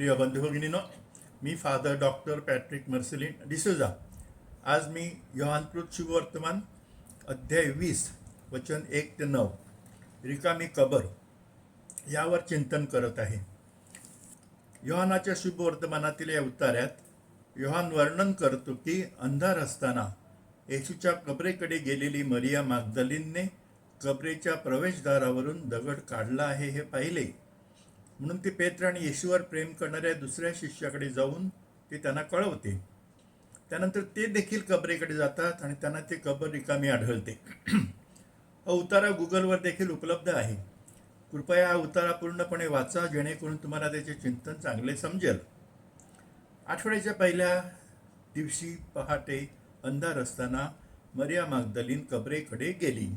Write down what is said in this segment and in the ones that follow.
प्रिय बंधू भगिनीनो मी father doctor Patrick Marcelin D'Souza आज मी योहानकृत शुभवर्तमान अध्याय वीस वचन एक ते नऊ रिकामी कबर यावर चिंतन करत आहे. योहानाच्या शुभवर्तमानातील या उतार्यात योहान वर्णन करतो की अंधार असताना येशूच्या कबरेकडे गेलेली मरिया मागदलीनने कबरेच्या प्रवेशद्वारावरून दगड काढला आहे हे पाहिले. म्हणून ती पेत्र आणि येशूवर प्रेम करणाऱ्या दुसऱ्या शिष्याकडे जाऊन ते त्यांना कळवते. त्यानंतर ते देखील कबरेकडे जातात आणि त्यांना ते कबर रिकामी आढळते. हा उतारा गुगलवर देखील उपलब्ध आहे. कृपया हा उतारा पूर्णपणे वाचा जेणेकरून तुम्हाला त्याचे चिंतन चांगले समजेल. आठवड्याच्या पहिल्या दिवशी पहाटे अंधार असताना मरिया मागदलीन कबरेकडे गेली.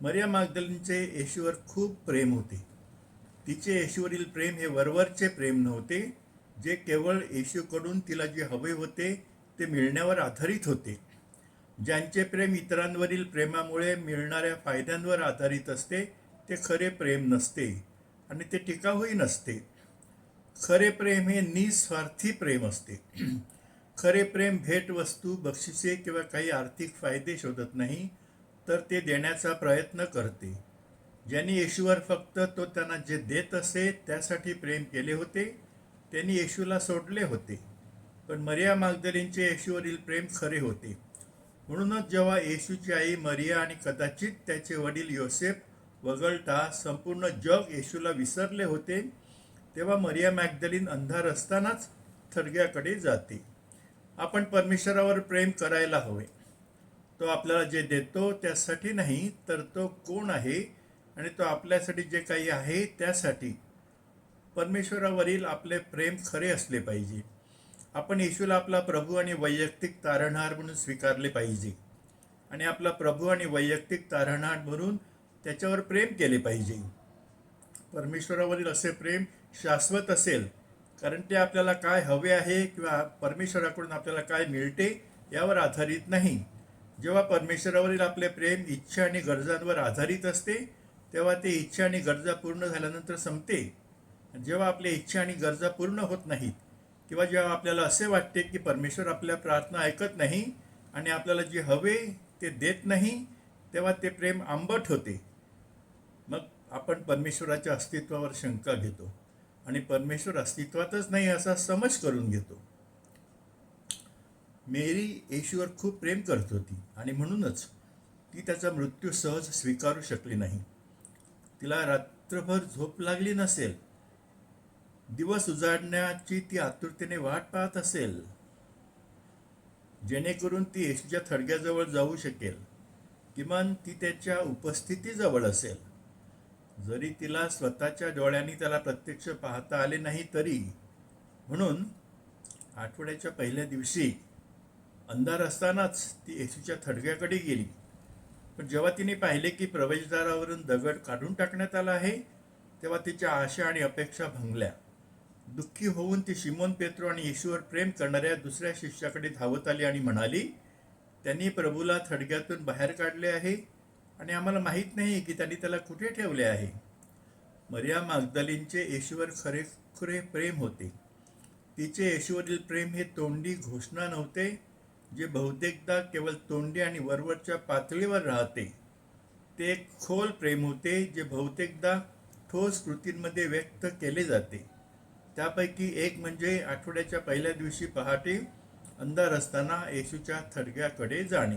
मरिया मागदलीनचे येशूवर खूप प्रेम होते. तिचे येशूवरील प्रेम हे वरवरचे प्रेम नव्हते जे केवळ येशूकडून तिला जे हवे होते ते मिळण्यावर आधारित होते. ज्यांचे प्रेम इतरांवरील प्रेमामुळे मिळणाऱ्या फायद्यांवर आधारित असते ते खरे प्रेम नसते आणि ते टिकाऊही नसते. खरे प्रेम हे निस्वार्थी प्रेम असते. खरे प्रेम भेटवस्तू बक्षिसे किंवा काही आर्थिक फायदे शोधत नाही तर ते देण्याचा प्रयत्न करते. ज्यांनी येशूवर फक्त तो त्यांना जे देत असे त्यासाठी प्रेम केले होते त्यांनी येशूला सोडले होते. पण मरिया मागदलींचे येशूवरील प्रेम खरे होते. म्हणूनच जेव्हा येशूची आई मरिया आणि कदाचित त्याचे वडील योसेफ वगळता संपूर्ण जग येशूला विसरले होते तेव्हा मरिया मॅगदलीन अंधार असतानाच थडग्याकडे जाते. आपण परमेश्वरावर प्रेम करायला हवे. तो आपल्याला जे देतो त्यासाठी नाही तर तो कोण आहे आणि तो आपल्यासाठी जे काही आहे त्यासाठी परमेश्वरावरील आपले प्रेम खरे असले पाहिजे. आपण येशूला आपला प्रभू आणि वैयक्तिक तारणहार म्हणून स्वीकारले पाहिजे. आणि आपला प्रभू आणि वैयक्तिक तारणहार म्हणून त्याच्यावर प्रेम केले पाहिजे. परमेश्वरावरील असे प्रेम शाश्वत असेल कारण ते आपल्याला काय हवे आहे किंवा परमेश्वराकडून आपल्याला काय मिळते यावर आधारित नाही. जेव्हा परमेश्वरावरील आपले प्रेम इच्छा आणि गरजांवर आधारित असते तेव्हा ते इच्छा आणि गरजा पूर्ण झाल्यानंतर संपते. जेव्हा आपल्या इच्छा आणि गरजा पूर्ण होत नाहीत किंवा जेव्हा आपल्याला असे वाटते की परमेश्वर आपल्या प्रार्थना ऐकत नाही आणि आपल्याला जे हवे ते देत नाही तेव्हा ते प्रेम आंबट होते. मग आपण परमेश्वराच्या अस्तित्वावर शंका घेतो आणि परमेश्वर अस्तित्वातच नाही असा समज करून घेतो. मेरी येशूवर खूप प्रेम करत होती आणि म्हणूनच ती त्याचा मृत्यू सहज स्वीकारू शकली नाही. तिला रात्रभर झोप लागली नसेल. दिवस उजाडण्याची ती आतुरतेने वाट पाहत असेल. जेणेकरून ती येशूच्या थडग्याजवळ जाऊ शकेल. किमान ती त्याच्या उपस्थितीजवळ असेल. जरी तिला स्वतःच्या डोळ्यांनी त्याला प्रत्यक्ष पाहता आले नाही तरी म्हणून आठवड्याच्या पहिल्या दिवशी अंधार असतानाच ती येशूच्या थडग्याकडे गेली. पण जेव्हा तिने पाहिले की प्रवेशद्वारावरून दगड काढून टाकण्यात आला आहे तेव्हा तिच्या आशा आणि अपेक्षा भंगल्या. दुःखी होऊन ती शिमोन पेत्रो आणि येशूवर प्रेम करणाऱ्या दुसऱ्या शिष्याकडे धावत आली आणि म्हणाली त्यांनी प्रभूला थडग्यातून बाहेर काढले आहे आणि आम्हाला माहीत नाही की त्यांनी त्याला कुठे ठेवले आहे. मर्या मागदलींचे येशूवर खरे खुरे प्रेम होते. तिचे येशूवरील प्रेम हे तोंडी घोषणा नव्हते जे बहुतेकदा केवळ तोंडी आणि वरवरच्या पातळीवर राहते ते एक खोल प्रेम होते जे बहुतेकदा ठोस कृतींमध्ये व्यक्त केले जाते. त्यापैकी एक म्हणजे आठवड्याच्या पहिल्या दिवशी पहाटे अंधार असताना येशूच्या थडग्याकडे जाणे.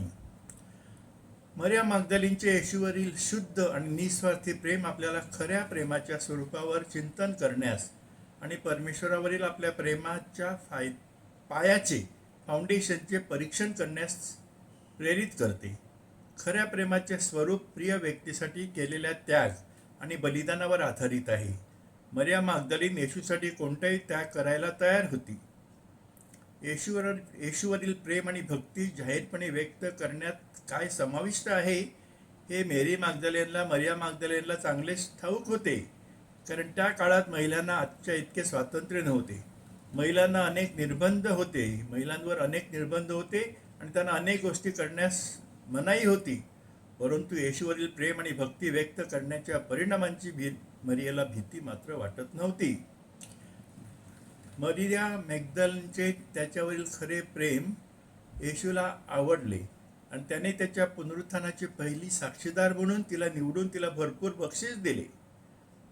मर्या मागदलींचे येशूवरील शुद्ध आणि निस्वार्थी प्रेम आपल्याला खऱ्या प्रेमाच्या स्वरूपावर चिंतन करण्यास आणि परमेश्वरावरील आपल्या प्रेमाच्या फाय पायाचे फाउंडेशनचे परीक्षण करण्यास प्रेरित करते. खऱ्या प्रेमाचे स्वरूप प्रिय व्यक्तीसाठी केलेल्या त्याग आणि बलिदानावर आधारित आहे. मर्या मागदलीन येशूसाठी कोणताही त्याग करायला तयार होती. येशूवर येशूवरील प्रेम आणि भक्ती जाहीरपणे व्यक्त करण्यात काय समाविष्ट आहे? हे मेरी मागदलेनला मर्या मागदलेनला चांगलेच ठाऊक होते. कारण त्या काळात महिलांना आजच्या इतके स्वातंत्र्य नव्हते. महिलांना अनेक निर्बंध होते. महिलांवर अनेक निर्बंध होते आणि त्यांना अनेक गोष्टी करण्यास मनाई होती. परंतु येशूवरील प्रेम आणि भक्ती व्यक्त करण्याच्या परिणामांची भी मरियाला भीती मात्र वाटत नव्हती. मरिया मॅगदलचे त्याच्यावरील खरे प्रेम येशूला आवडले आणि त्याने त्याच्या पुनरुत्थानाची पहिली साक्षीदार म्हणून तिला निवडून तिला भरपूर बक्षीस दिले.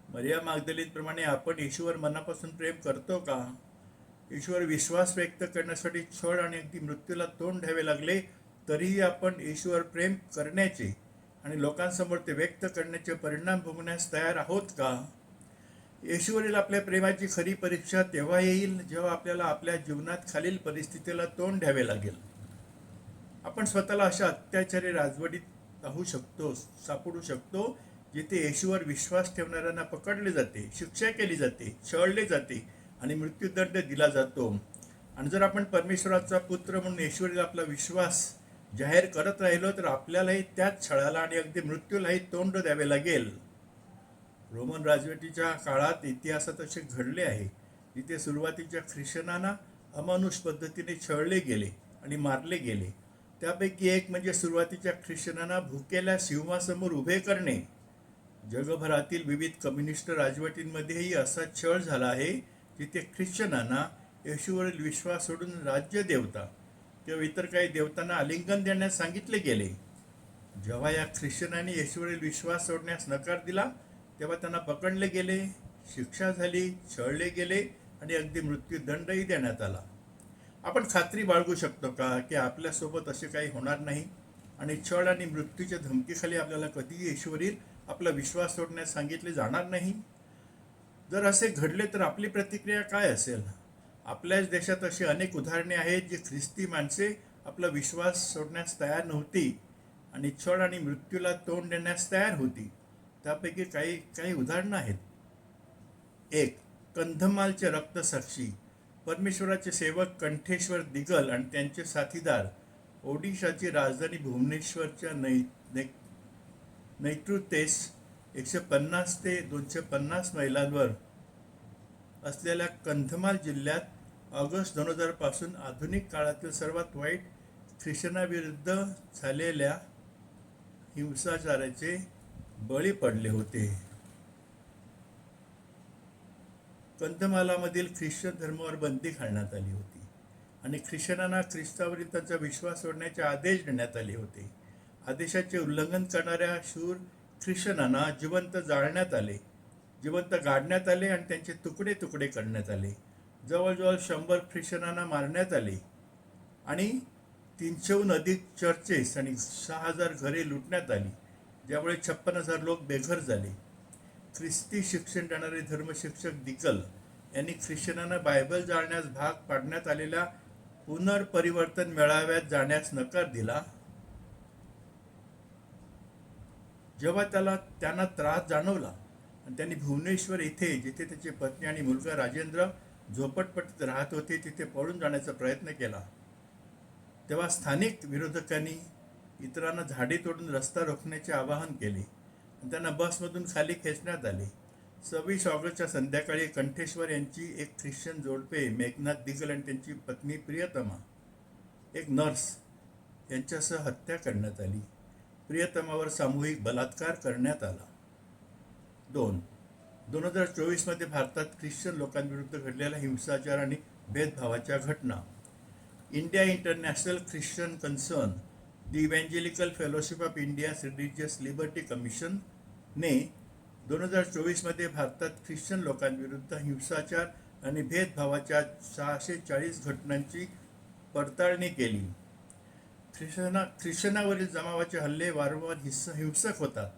मर्या मागदलीतप्रमाणे आपण येशूवर मनापासून प्रेम करतो का? येशूवर विश्वास व्यक्त करण्यासाठी छळ आणि अगदी मृत्यूला तोंड द्यावे लागले तरीही आपण येशूवर प्रेम करण्याचे आणि लोकांसमोर ते व्यक्त करण्याचे परिणाम भोगण्यास तयार आहोत का? येशूवरील आपल्या प्रेमाची खरी परीक्षा तेव्हा येईल जेव्हा आपल्याला आपल्या जीवनात खालील परिस्थितीला तोंड द्यावे लागेल. आपण स्वतःला अशा अत्याचारी राजवटीत राहू शकतो सापडू शकतो जिथे येशूवर विश्वास ठेवणाऱ्यांना पकडले जाते शिक्षा केली जाते छळले जाते आणि मृत्यूदंड दिला जातो. आणि जर आपण परमेश्वराचा पुत्र म्हणून ईश्वरीला आपला विश्वास जाहीर करत राहिलो तर आपल्यालाही त्याच छळाला आणि अगदी मृत्यूलाही तोंड द्यावे लागेल. रोमन राजवटीच्या काळात इतिहासात असे घडले आहे जिथे सुरुवातीच्या ख्रिश्चनांना अमानुष पद्धतीने छळले गेले आणि मारले गेले. त्यापैकी एक म्हणजे सुरुवातीच्या ख्रिश्चनांना भुकेल्या सिंहासमोर उभे करणे. जगभरातील विविध कम्युनिस्ट राजवटींमध्येही असा छळ झाला आहे तिथे ख्रिश्चनांना येशूवरील विश्वास सोडून राज्य देवता किंवा इतर काही देवतांना आलिंगन देण्यास सांगितले गेले. जेव्हा या ख्रिश्चनांनी येशूवरील विश्वास सोडण्यास नकार दिला तेव्हा त्यांना पकडले गेले शिक्षा झाली छळले गेले आणि अगदी मृत्यूदंडही देण्यात आला. आपण खात्री बाळगू शकतो का की आपल्यासोबत असे काही होणार नाही आणि छळ आणि मृत्यूच्या धमकीखाली आपल्याला कधीही येशूवरील आपला विश्वास सोडण्यास सांगितले जाणार नाही? जर असे घडले तर आपली प्रतिक्रिया काय असेल? आपल्याच देशात अशी अनेक उदाहरणे आहेत जी ख्रिस्ती माणसे आपला विश्वास सोडण्यास तयार नव्हती आणि छळ आणि मृत्यूला तोंड देण्यास तयार होती. त्यापैकी काही काही उदाहरणं आहेत. एक कंधमालचे रक्तसाक्षी परमेश्वराचे सेवक कंठेश्वर दिगल आणि त्यांचे साथीदार ओडिशाची राजधानी भुवनेश्वरच्या नै नै नैतृत्वेस एकशे पन्नास ते दोनशे पन्नास मैलांवर असलेल्या कंधमाल जिल्ह्यात ऑगस्ट दोन हजारपासून आधुनिक काळातील सर्वात वाईट ख्रिश्चनाविरुद्ध झालेल्या हिंसाचाराचे बळी पडले होते. कंधमालामधील ख्रिश्चन धर्मावर बंदी घालण्यात आली होती आणि ख्रिश्चनांना ख्रिस्तावरील त्यांचा विश्वास सोडण्याचे आदेश देण्यात आले होते. आदेशाचे उल्लंघन करणाऱ्या शूर ख्रिश्चनांना जिवंत जाळण्यात आले. जिवंत गाडण्यात आले आणि त्यांचे तुकडे तुकडे करण्यात आले. जवळजवळ शंभर ख्रिश्चनांना मारण्यात आले. आणि तीनशेहून अधिक चर्चेस आणि सहा हजार घरे लुटण्यात आली. ज्यामुळे छप्पन हजार लोक बेघर झाले. ख्रिस्ती शिक्षण देणारे धर्मशिक्षक दिकल यांनी ख्रिश्चनांना बायबल जाळण्यास भाग पाडण्यात आलेल्या पुनर्परिवर्तन मेळाव्यात जाण्यास नकार दिला. जेव्हा त्याला त्यांना त्रास जाणवला आणि त्यांनी भुवनेश्वर येथे जिथे त्याची पत्नी आणि मुलगा राजेंद्र झोपटपटीत राहत होते तिथे पळून जाण्याचा प्रयत्न केला. तेव्हा स्थानिक विरोधकांनी इतरांना झाडे तोडून रस्ता रोखण्याचे आवाहन केले. आणि त्यांना बसमधून खाली खेचण्यात आले. सव्वीस ऑगस्टच्या संध्याकाळी कंठेश्वर यांची एक ख्रिश्चन जोडपे मेघनाथ दिगल आणि त्यांची पत्नी प्रियतमा एक नर्स यांच्यासह हत्या करण्यात आली. प्रियतमावर सामूहिक बलात्कार करण्यात आला. दोन दोन हजार चोवीसमध्ये भारतात ख्रिश्चन लोकांविरुद्ध घडलेल्या हिंसाचार आणि भेदभावाच्या घटना. India International Christian Concern the Evangelical Fellowship of India Religious Liberty कमिशनने दोन हजार चोवीसमध्ये भारतात ख्रिश्चन लोकांविरुद्ध हिंसाचार आणि भेदभावाच्या सहाशे चाळीस घटनांची पडताळणी केली. ख्रिश्चना ख्रिश्चनावरील जमावाचे हल्ले वारंवार हिंस हिंसक होतात.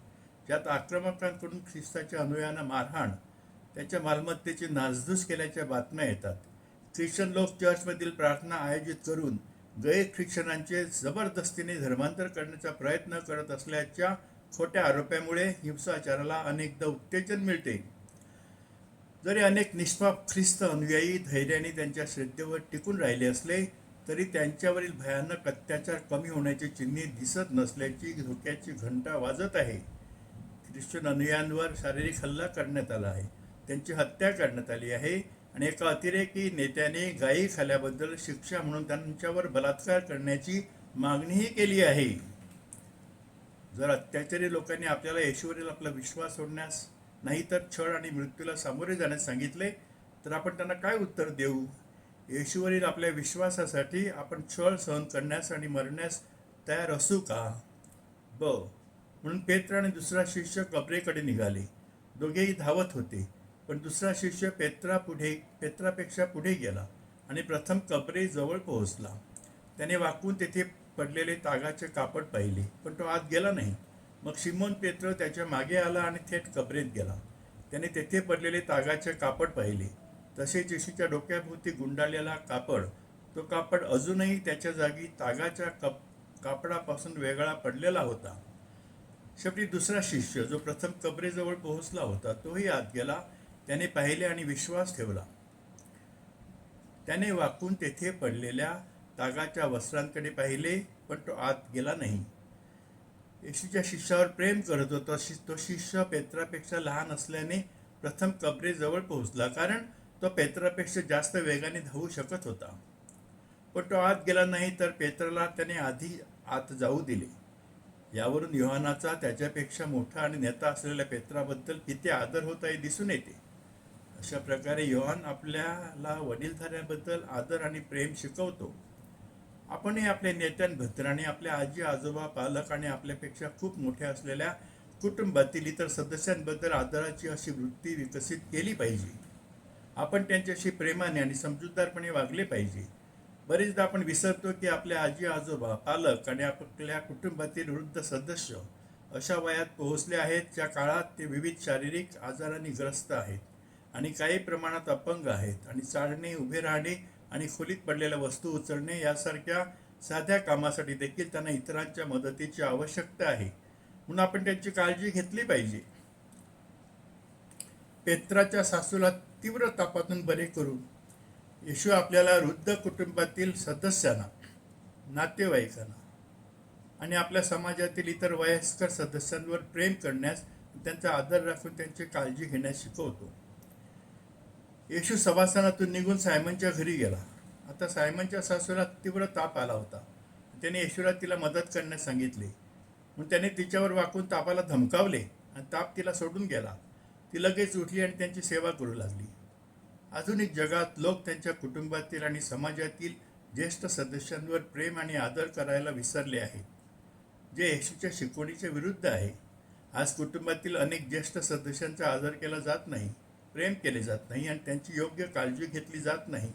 ज्यात आक्रमकांकडून ख्रिस्ताच्या अनुयायांना मारहाण त्याच्या मालमत्तेची नासधूस केल्याच्या बातम्या येतात. ख्रिश्चन लोक चर्चमधील प्रार्थना आयोजित करून गैर ख्रिश्चनांचे जबरदस्तीने धर्मांतर करण्याचा प्रयत्न करत असल्याच्या खोट्या आरोपामुळे हिंसाचाराला अनेकदा उत्तेजन मिळते. जरी अनेक निष्पाप ख्रिस्त अनुयायी धैर्याने त्यांच्या श्रद्धेवर टिकून राहिले असले तरी त्यांच्यावरील भयानक अत्याचार कमी होण्याची चिन्हे दिसत नसल्याची धोक्याची घंटा वाजत आहे. ख्रिश्चन अनुयांवर शारीरिक हल्ला करण्यात आला आहे. त्यांची हत्या करण्यात आली आहे आणि एका अतिरेकी नेत्याने गायी खाल्याबद्दल शिक्षा म्हणून त्यांच्यावर बलात्कार करण्याची मागणीही केली आहे. जर अत्याचारी लोकांनी आपल्याला येशूवरील आपला विश्वास सोडण्यास नाही तर छळ आणि मृत्यूला सामोरे जाण्यास सांगितले तर आपण त्यांना काय उत्तर देऊ? येशूवरील आपल्या विश्वासासाठी आपण छळ सहन करण्यास आणि मरण्यास तयार असू का? ब. म्हणून पेत्र आणि दुसरा शिष्य कबरेकडे निघाले. दोघेही धावत होते पण दुसरा शिष्य पेत्रा पुढे पेत्रापेक्षा पुढे गेला आणि प्रथम कबरे जवळ पोहोचला. त्याने वाकून तेथे पडलेले तागाचे कापड पाहिले पण तो आत गेला नाही. मग शिमोन पेत्र त्याच्यामागे आला आणि थेट कबरेत गेला. त्याने तेथे पडलेले तागाचे कापड पाहिले. तसेच येशूच्या डोक्याभोवती गुंडाळलेला कापड. तो कापड अजूनही त्याच्या जागी तागाच्या कप कापडापासून वेगळा पडलेला होता. शेवटी दुसरा शिष्य जो प्रथम कबरेजवळ पोहोचला होता तोही आत गेला. त्याने पाहिले आणि विश्वास ठेवला. त्याने वाकून तेथे पडलेल्या तागाच्या वस्त्रांकडे पाहिले पण तो आत गेला नाही. येशूच्या शिष्यावर प्रेम करत होता. तो शिष्य पेत्रापेक्षा लहान असल्याने प्रथम कबरेजवळ पोहोचला. कारण तो पेत्रापेक्षा जास्त वेगाने धावू शकत होता. पण तो आत गेला नाही तर पेत्राला त्याने आधी आत जाऊ दिले. यावरून युहानाचा त्याच्यापेक्षा मोठा आणि नेता असलेल्या पेत्राबद्दल किती आदर होता हे दिसून येते. अशा प्रकारे योहान आपल्याला वडीलधाऱ्याबद्दल आदर आणि प्रेम शिकवतो. आपणही आपल्या नेत्यांबद्दल आणि आपल्या आजी आजोबा पालक आणि आपल्यापेक्षा खूप मोठ्या असलेल्या कुटुंबातील इतर सदस्यांबद्दल आदराची अशी वृत्ती विकसित केली पाहिजे. आपण त्यांच्याशी प्रेमाने आणि समजूतदारपणे वागले पाहिजे. बरेचदा आपण विसरतो की आपल्या आजी आजोबा पालक आणि आपल्या कुटुंबातील वृद्ध सदस्य अशा वयात पोहोचले आहेत ज्या काळात ते विविध शारीरिक आजारांनी ग्रस्त आहेत आणि काही प्रमाणात अपंग आहेत आणि चालणे उभे राहणे आणि खोलीत पडलेल्या वस्तू उचलणे यासारख्या साध्या कामासाठी देखील त्यांना इतरांच्या मदतीची आवश्यकता आहे. म्हणून आपण त्यांची काळजी घेतली पाहिजे. पेत्राच्या सासूला तीव्र तापातून बरे करून येशू आपल्याला वृद्ध कुटुंबातील सदस्यांना नातेवाईकांना आणि आपल्या समाजातील इतर वयस्कर सदस्यांवर प्रेम करण्यास त्यांचा आदर राखून त्यांची काळजी घेण्यास शिकवतो. येशू सभासनातून निघून सायमनच्या घरी गेला. आता सायमनच्या सासूला तीव्र ताप आला होता. त्याने येशूला तिला मदत करण्यास सांगितले. मग त्याने तिच्यावर वाकून तापाला धमकावले आणि ताप तिला सोडून गेला. ती लगेच उठली आणि त्यांची सेवा करू लागली. आधुनिक जगात लोक त्यांच्या कुटुंबातील आणि समाजातील ज्येष्ठ सदस्यांवर प्रेम आणि आदर करायला विसरले आहेत. जे येशूच्या शिकवणीच्या विरुद्ध आहे. आज कुटुंबातील अनेक ज्येष्ठ सदस्यांचा आदर केला जात नाही प्रेम केले जात नाही आणि त्यांची योग्य काळजी घेतली जात नाही.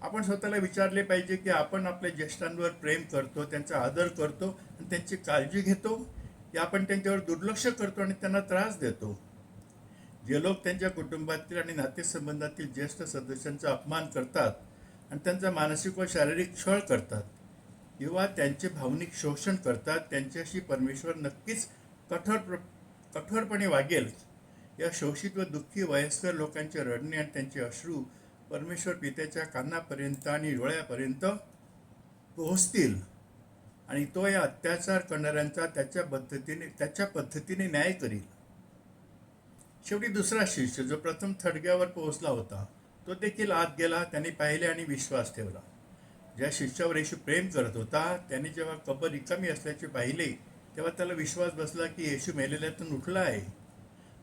आपण स्वतःला विचारले पाहिजे की आपण आपल्या ज्येष्ठांवर प्रेम करतो त्यांचा आदर करतो आणि त्यांची काळजी घेतो? की आपण त्यांच्यावर दुर्लक्ष करतो आणि त्यांना त्रास देतो? जे लोक त्यांच्या कुटुंबातील आणि नातेसंबंधातील ज्येष्ठ सदस्यांचा अपमान करतात आणि त्यांचा मानसिक व शारीरिक छळ करतात किंवा त्यांचे भावनिक शोषण करतात त्यांच्याशी परमेश्वर नक्कीच कठोर प्र- कठोरपणे वागेल. या शोषित व दुःखी वयस्कर लोकांचे रडणे आणि त्यांचे अश्रू परमेश्वर पित्याच्या कानापर्यंत आणि डोळ्यापर्यंत पोहोचतील. आणि तो या अत्याचार करणाऱ्यांचा त्याच्या पद्धतीने त्याच्या पद्धतीने न्याय करील. शेवटी दुसरा शिष्य जो प्रथम थडग्यावर पोहोचला होता तो देखील आत गेला त्याने पाहिले आणि विश्वास ठेवला. ज्या शिष्यावर येशू प्रेम करत होता त्याने जेव्हा कबर रिकामी असल्याचे पाहिले तेव्हा त्याला विश्वास बसला की येशू मेलेल्यातून उठला आहे.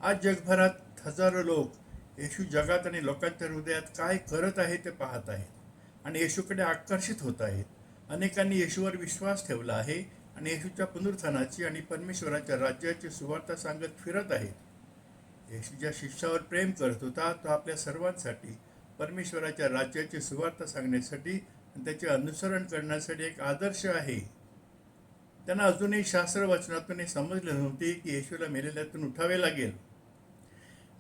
आज जगभरात हजारो लोक येशू जगात आणि लोकांच्या हृदयात काय करत आहे ते पाहत आहेत आणि येशूकडे आकर्षित होत आहेत. अनेकांनी येशूवर विश्वास ठेवला आहे आणि येशूच्या पुनरुत्थानाची आणि परमेश्वराच्या राज्याची सुवार्ता सांगत फिरत आहेत. येशू ज्या शिष्यावर प्रेम करत होता तो आपल्या सर्वांसाठी परमेश्वराच्या राज्याची सुवार्थ सांगण्यासाठी आणि त्याचे अनुसरण करण्यासाठी एक आदर्श आहे. त्यांना अजूनही शास्त्र वचनातून हे समजले नव्हते की येशूला मेलेल्यातून उठावे लागेल.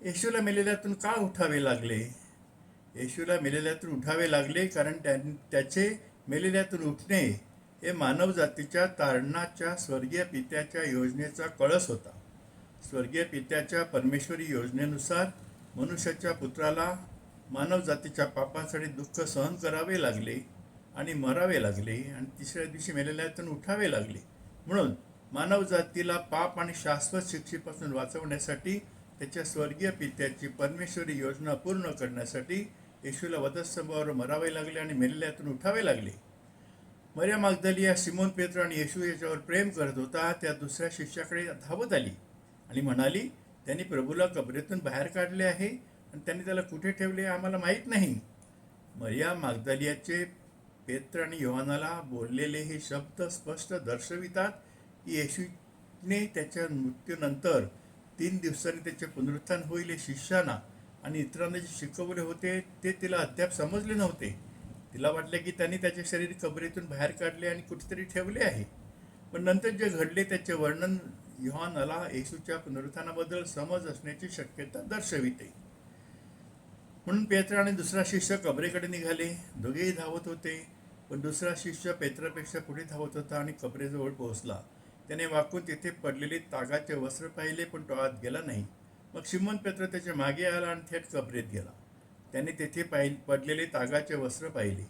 येशूला मेलेल्यातून का उठावे लागले? येशूला मेलेल्यातून उठावे लागले कारण त्या त्याचे मेलेल्यातून उठणे हे मानवजातीच्या तारणाच्या स्वर्गीय पित्याच्या योजनेचा कळस होता. स्वर्गीय पित्याच्या परमेश्वरी योजनेनुसार मनुष्याच्या पुत्राला मानव जातीच्या पापांसाठी दुःख सहन करावे लागले आणि मरावे लागले आणि तिसऱ्या दिवशी मेलेल्यातून उठावे लागले. म्हणून मानव जातीला पाप आणि शाश्वत शिक्षेपासून वाचवण्यासाठी त्याच्या स्वर्गीय पित्याची परमेश्वरी योजना पूर्ण करण्यासाठी येशूला वधस्तंभावर मरावे लागले आणि मेलेल्यातून उठावे लागले. मर्या मागदलिया सिमोन पेत्र आणि येशू याच्यावर प्रेम करत होता. त्या दुसऱ्या शिष्याकडे धावत आली. आणि म्हणाली त्यांनी प्रभूला कबरेतून बाहेर काढले आहे आणि त्यांनी त्याला कुठे ठेवले आम्हाला माहीत नाही. मरिया मागदालियाचे पेत्र आणि योहानाला बोललेले हे शब्द स्पष्ट दर्शवितात की येशूने त्याच्या मृत्यूनंतर तीन दिवसांनी त्याचे पुनरुत्थान होईल हे शिष्याना आणि इतरांना जे शिकवले होते ते तिला अद्याप समजले नव्हते. तिला वाटले की त्यांनी त्याचे शरीर कबरीतून बाहेर काढले आणि कुठेतरी ठेवले आहे. पण नंतर जे घडले त्याचे वर्णन युहानला येशूच्या पुनरुत्थानाबद्दल समज असण्याची शक्यता दर्शविते. म्हणून पेत्र आणि दुसरा शिष्य कबरेकडे निघाले. दोघेही धावत होते पण दुसरा शिष्य पेत्रापेक्षा पुढे धावत होता आणि कबरेजवळ पोहोचला. त्याने वाकून तिथे पडलेले तागाचे वस्त्र पाहिले पण तो आत गेला नाही. मग शिमन पेत्र त्याच्यामागे आला आणि थेट कबरेत गेला. त्याने तेथे पाहि पडलेले तागाचे वस्त्र पाहिले.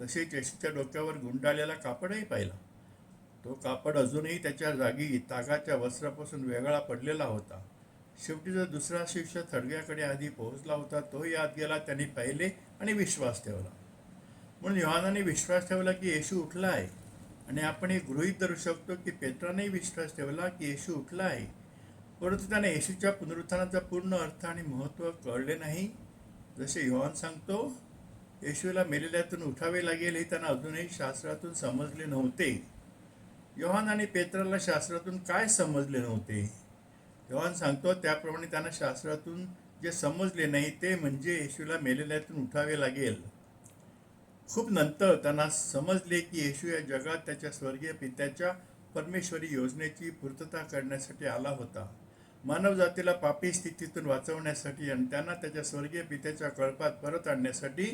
तसेच येशूच्या डोक्यावर गुंडाळलेला कापडही पाहिला. तो कापड अजूनही त्याच्या जागी तागाच्या वस्त्रापासून वेगळा पडलेला होता. शेवटी जो दुसरा शिष्य थडग्याकडे आधी पोहोचला होता तोही आत गेला त्यांनी पाहिले आणि विश्वास ठेवला. म्हणून योहानाने विश्वास ठेवला की येशू उठला आहे आणि आपण हे गृहीत धरू शकतो की पेत्रानेही विश्वास ठेवला की येशू उठला आहे परंतु त्याने येशूच्या पुनरुत्थानाचा पूर्ण अर्थ आणि महत्त्व कळले नाही. जसे योहान सांगतो येशूला मेलेल्यातून उठावे लागेल हे त्यांना अजूनही शास्त्रातून समजले नव्हते. योहान आणि पेत्राला शास्त्रातून काय समजले नव्हते? योहान सांगतो त्याप्रमाणे त्यांना शास्त्रातून जे समजले नाही ते म्हणजे येशूला मेलेल्यातून उठावे लागेल. खूप नंतर त्यांना समजले की येशू या जगात त्याच्या स्वर्गीय पित्याच्या परमेश्वरी योजनेची पूर्तता करण्यासाठी आला होता. मानवजातीला पापी स्थितीतून वाचवण्यासाठी आणि त्यांना त्याच्या स्वर्गीय पित्याच्या कळपात परत आणण्यासाठी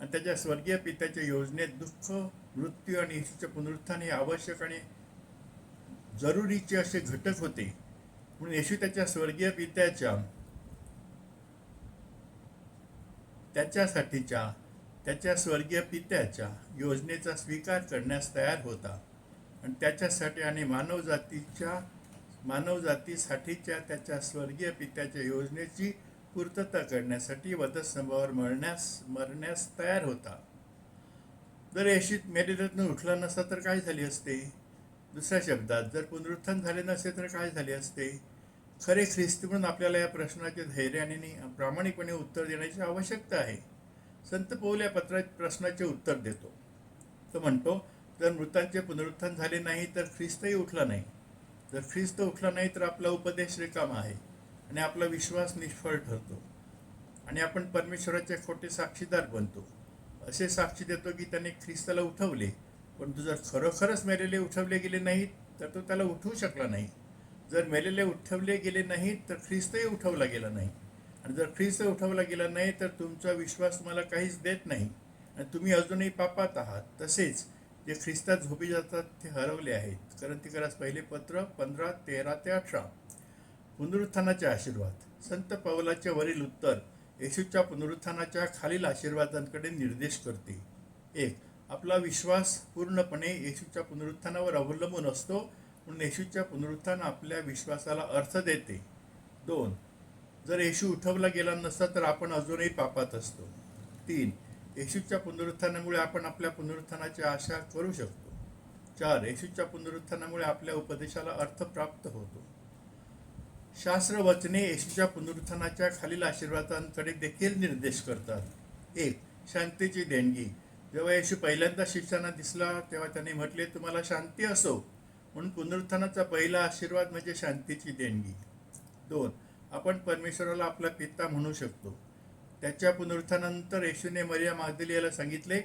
आणि त्याच्या स्वर्गीय पित्याच्या योजनेत दुःख मृत्यू आणि येशूचे पुनरुत्थान हे आवश्यक आणि जरुरीचे असे घटक होते. म्हणून येशू त्याच्या स्वर्गीय पित्याच्या त्याच्यासाठीच्या त्याच्या स्वर्गीय पित्याच्या योजनेचा स्वीकार करण्यास तयार होता. आणि त्याच्यासाठी आणि मानवजातीच्या मानवजातीसाठीच्या त्याच्या स्वर्गीय पित्याच्या योजनेची पूर्तता करण्यासाठी वधस्तंभावर मरण्यास मरण्यास तयार होता. जर येशीत मेलेल्यातून उठला नसता तर काय झाली असते? दुसऱ्या शब्दात जर पुनरुत्थान झाले नसते तर काय झाले असते? खरे ख्रिस्ती म्हणून आपल्याला या प्रश्नाचे धैर्याने प्रामाणिकपणे उत्तर देण्याची आवश्यकता आहे. संत पौल या पत्रात प्रश्नाचे उत्तर देतो. तो म्हणतो जर मृतांचे पुनरुत्थान झाले नाही तर ख्रिस्तही उठला नाही. जर ख्रिस्त उठला नाही तर आपला उपदेश रिकाम आहे आणि आपला विश्वास निष्फळ ठरतो. आणि आपण परमेश्वराचे खोटे साक्षीदार बनतो. असे साक्षी देतो की त्याने ख्रिस्ताला उठवले. परंतु जर खरोखरच मेलेले उठवले गेले नाहीत तर तो त्याला उठवू शकला नाही. जर मेलेले उठवले गेले नाहीत तर ख्रिस्तही उठवला गेला नाही. आणि जर ख्रिस्त उठवला गेला नाही तर तुमचा विश्वास तुम्हाला काहीच देत नाही. आणि तुम्ही अजूनही पापात आहात. तसेच जे ख्रिस्तात झोपी जातात ते हरवले आहेत. कारण ती करास पहिले पत्र पंधरा तेरा ते अठरा. पुनरुत्थानाचे आशीर्वाद. संत पवलाचे वरील उत्तर येशूच्या पुनरुत्थानाच्या खालील आशीर्वादांकडे निर्देश करते. एक आपला विश्वास पूर्णपणे येशूच्या पुनरुत्थानावर अवलंबून असतो म्हणून येशूच्या पुनरुत्थान आपल्या विश्वासाला अर्थ देते. दोन जर येशू उठवला गेला नसता तर आपण अजूनही पापात असतो. तीन येशूच्या पुनरुत्थानामुळे आपण आपल्या पुनरुत्थानाची आशा करू शकतो. चार येशूच्या पुनरुत्थानामुळे आपल्या उपदेशाला अर्थ प्राप्त होतो. शास्त्र वचने येशूच्या पुनरुत्थानाच्या खालील आशीर्वादांकडे देखील निर्देश करतात. एक शांतीची देणगी. जेव्हा येशू पहिल्यांदा शिष्यांना दिसला तेव्हा त्यांनी म्हटले तुम्हाला शांती असो. म्हणून पुनरुत्थानाचा पहिला आशीर्वाद म्हणजे शांतीची देणगी. दोन आपण परमेश्वराला आपला पिता म्हणू शकतो. त्याच्या पुनरुत्थानानंतर येशूने मरिया मागदलियाला सांगितले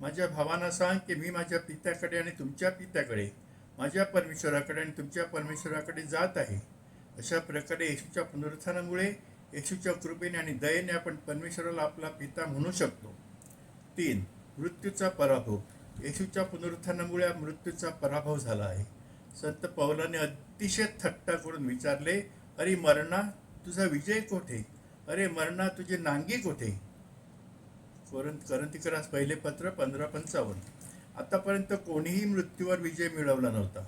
माझ्या भावांना सांग की मी माझ्या पित्याकडे आणि तुमच्या पित्याकडे माझ्या परमेश्वराकडे आणि तुमच्या परमेश्वराकडे जात आहे. अशा प्रकारे येशूच्या पुनरुत्थानामुळे येशूच्या कृपेने आणि दयेने आपण परमेश्वराला आपला पिता म्हणू शकतो. तीन मृत्यूचा पराभव. येशूच्या पुनरुत्थानामुळे या मृत्यूचा पराभव झाला आहे. संत पौलाने अतिशय थट्टा करून विचारले अरे मरणा तुझा विजय कोठे? अरे मरणा तुझे नांगी कोठे? करंत करंतिकरास पहिले पत्र पंधरा पंचावन्न. आतापर्यंत कोणीही मृत्यूवर विजय मिळवला नव्हता.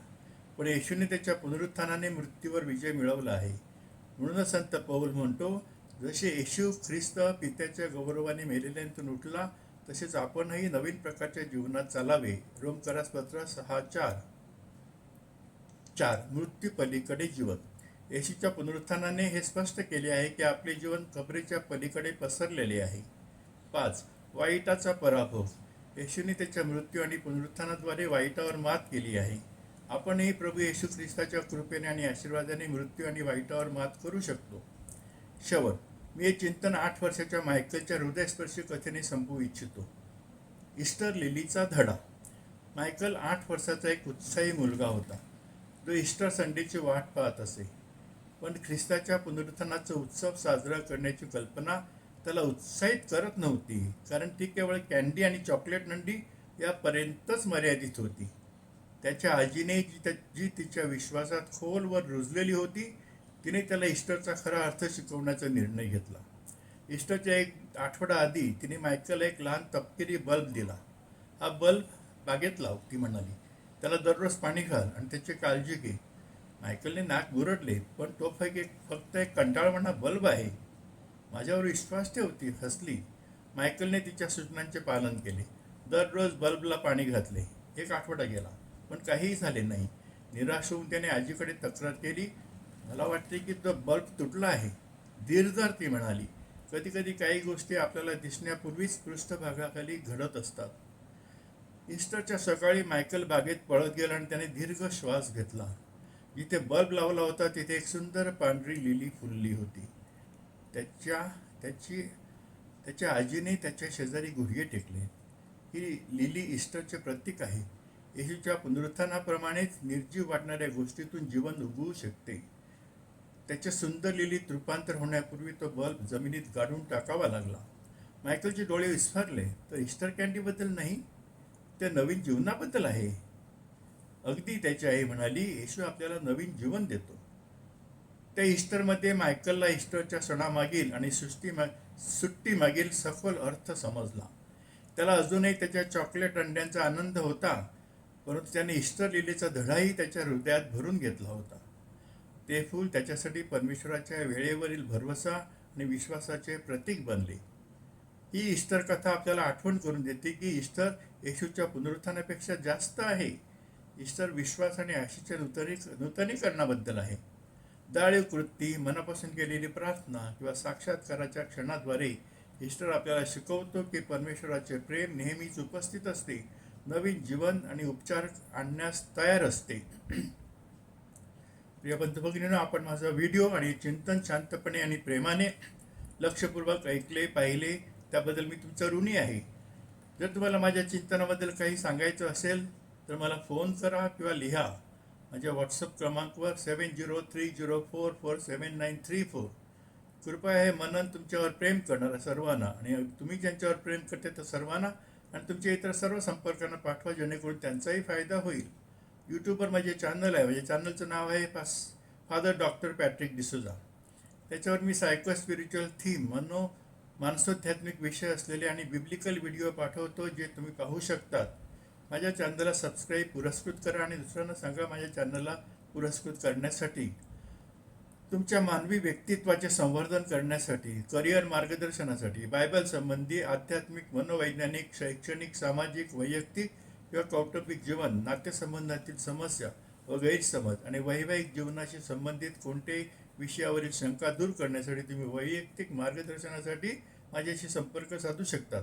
पण येशूने त्याच्या पुनरुत्थानाने मृत्यूवर विजय मिळवला आहे. म्हणूनच संत पौल म्हणतो जसे येशू ख्रिस्त पित्याच्या गौरवाने मेलेल्यांतून उठला तसेच आपणही नवीन प्रकारच्या जीवनात चालावे. रोमकरास पत्र सहा चार चार मृत्यू पलीकडे जीवन. येशूच्या पुनरुत्थानाने हे स्पष्ट केले आहे की आपले जीवन खबरीच्या पलीकडे पसरलेले आहे. पाच वाईटाचा पराभव. येशूने त्याच्या मृत्यू आणि पुनरुत्थानाद्वारे वाईटावर मात केली आहे. आपणही प्रभू येशू ख्रिस्ताच्या कृपेने आणि आशीर्वादाने मृत्यू आणि वाईटावर मात करू शकतो. शेवट मी हे चिंतन आठ वर्षाच्या मायकलच्या हृदयस्पर्शी कथेने संपवू इच्छितो. इस्टर लिलीचा धडा. मायकल आठ वर्षाचा एक उत्साही मुलगा होता. जो इस्टर संडेची वाट पाहत असे. पण ख्रिस्ताच्या पुनरुत्थानाचा उत्सव साजरा करण्याची कल्पना त्याला उत्साहित करत नव्हती कारण ती केवळ कॅन्डी आणि चॉकलेट नंडी यापर्यंतच मर्यादित होती. त्याच्या आजीने जी त्या जी तिच्या विश्वासात खोलवर रुजलेली होती तिने त्याला इस्टरचा खरा अर्थ शिकवण्याचा निर्णय घेतला. इस्टरच्या एक आठवडा आधी तिने मायकलला एक लहान तपकिरी बल्ब दिला. हा बल्ब बागेत लाव ती म्हणाली. त्याला दररोज पाणी घाल आणि त्याची काळजी घे. मायकलने नाक गुरडले पण तो फक्त एक फक्त एक कंटाळवाणा बल्ब आहे. माझ्यावर विश्वास ठेवती हसली. मायकलने तिच्या सूचनांचे पालन केले. दररोज बल्बला पाणी घातले. एक आठवडा गेला पण काहीही झाले नाही. निराश होऊन त्याने आजीकडे तक्रार केली मला वाटते की तो बल्ब तुटला आहे. धीरदार ती म्हणाली. कधी कधी काही गोष्टी आपल्याला दिसण्यापूर्वीच पृष्ठभागाखाली घडत असतात. इस्टरच्या सकाळी मायकल बागेत पळत गेला आणि त्याने दीर्घ श्वास घेतला. जिथे बल्ब लावला होता तिथे एक सुंदर पांढरी लिली फुलली होती. त्याच्या त्याची त्याच्या आजीने त्याच्या शेजारी गुडघे टेकले. ही लिली इस्टरचे प्रतीक आहे. येशूच्या पुनरुत्थानाप्रमाणेच निर्जीव वाटणाऱ्या गोष्टीतून जीवन उगवू शकते. त्याच्या सुंदर लिलीत रूपांतर होण्यापूर्वी तो बल्ब जमिनीत गाडून टाकावा लागला. मायकलचे डोळे विस्फारले तर इस्टर कॅन्डीबद्दल नाही त्या नवीन जीवनाबद्दल आहे. अगदी त्याची आई म्हणाली येशू आपल्याला नवीन जीवन देतो. त्या इस्टरमध्ये मायकलला इस्टरच्या सणामागील आणि सृष्टी मा सुट्टीमागील सखोल अर्थ समजला. त्याला अजूनही त्याच्या चॉकलेट अंड्यांचा आनंद होता परंतु त्याने इस्टर लिलीचा धडाही त्याच्या हृदयात भरून घेतला होता. ते फूल त्याच्यासाठी परमेश्वराच्या वेळेवरील भरवसा आणि विश्वासाचे प्रतीक बनले. ही इस्तर कथा आपल्याला आठवण करून देते की इस्तर येशूच्या पुनरुत्थानापेक्षा जास्त आहे. इस्तर विश्वास आणि आशीच्या नूतनी नूतनीकरणाबद्दल आहे. दाळीव कृती मनापासून केलेली प्रार्थना किंवा साक्षात्काराच्या क्षणाद्वारे इस्टर आपल्याला शिकवतो की परमेश्वराचे प्रेम नेहमीच उपस्थित असते. नवीन जीवन आणि उपचार आणण्यास तयार असते. प्रिय बंधुभगिनीनं आपण माझा व्हिडिओ आणि चिंतन शांतपणे आणि प्रेमाने लक्षपूर्वक ऐकले पाहिले. त्याबद्दल मी तुमचा ऋणी आहे. जर तुम्हाला माझ्या चिंतनाबद्दल काही सांगायचं असेल तर मला फोन करा किंवा लिहा. माझ्या WhatsApp क्रमांकवर seven zero three zero four four seven nine three four. कृपया हे मनन तुमच्यावर प्रेम करणारा सर्वांना आणि तुम्ही ज्यांच्यावर प्रेम करते तर सर्वांना आणि तुमच्या इतर सर्व संपर्कांना पाठवा जेणेकरून त्यांचाही फायदा होईल. यूट्यूबवर माझे चॅनल आहे. म्हणजे चॅनलचं नाव आहे फास फादर डॉक्टर पॅट्रिक डिसोजा. त्याच्यावर मी सायको स्पिरिच्युअल थीम मनो मानसोध्यात्मिक विषय असलेले आणि बिब्लिकल व्हिडिओ पाठवतो जे तुम्ही पाहू शकतात. माझ्या चॅनलला सबस्क्राईब पुरस्कृत करा आणि दुसऱ्यांना सांगा माझ्या चॅनलला पुरस्कृत करण्यासाठी. तुमच्या मानवी व्यक्तित्वाचे संवर्धन करण्यासाठी करिअर मार्गदर्शनासाठी बायबल संबंधी आध्यात्मिक मनोवैज्ञानिक शैक्षणिक सामाजिक वैयक्तिक किंवा कौटुंबिक जीवन नातेसंबंधातील समस्या व गैरसमज आणि वैवाहिक जीवनाशी संबंधित कोणत्याही विषयावरील शंका दूर करण्यासाठी तुम्ही वैयक्तिक मार्गदर्शनासाठी माझ्याशी संपर्क साधू शकतात.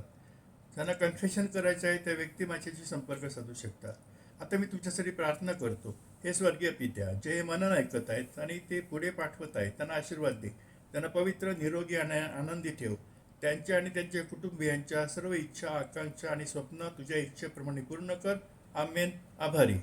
त्यांना कन्फेशन करायचं आहे त्या व्यक्ती माझ्याशी संपर्क साधू शकतात. आता मी तुमच्यासाठी प्रार्थना करतो. हे स्वर्गीय पित्या जे हे मनन ऐकत आहेत आणि ते पुढे पाठवत आहेत त्यांना आशीर्वाद दे. त्यांना पवित्र निरोगी आणि आनंदी ठेव. त्यांच्या आणि त्यांच्या कुटुंबियांच्या सर्व इच्छा आकांक्षा आणि स्वप्न तुझ्या इच्छेप्रमाणे पूर्ण कर. आमेन. आभारी.